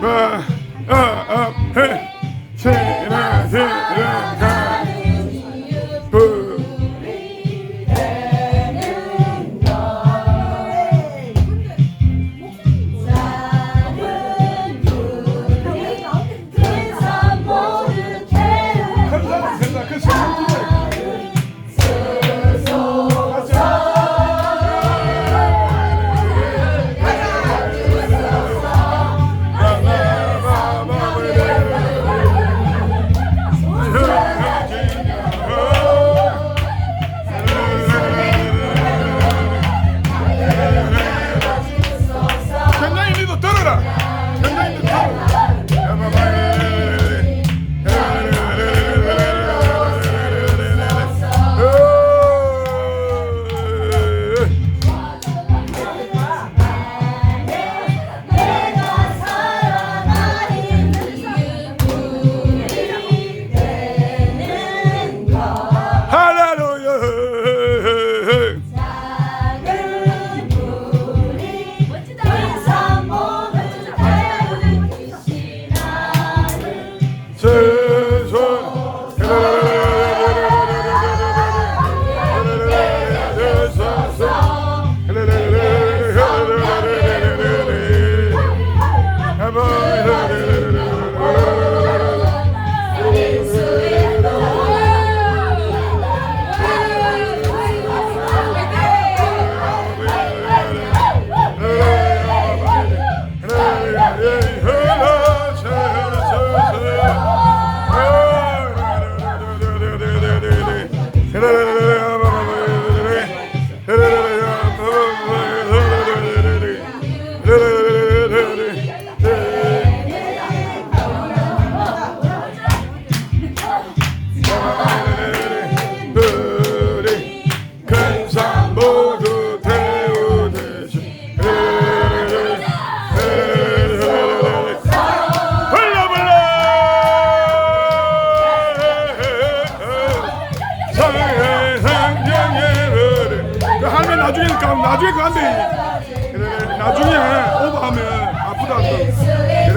Ah. Tschüss. 나중에 가 나중에 돼. 그래 나중에 오버하면 아프다. 그래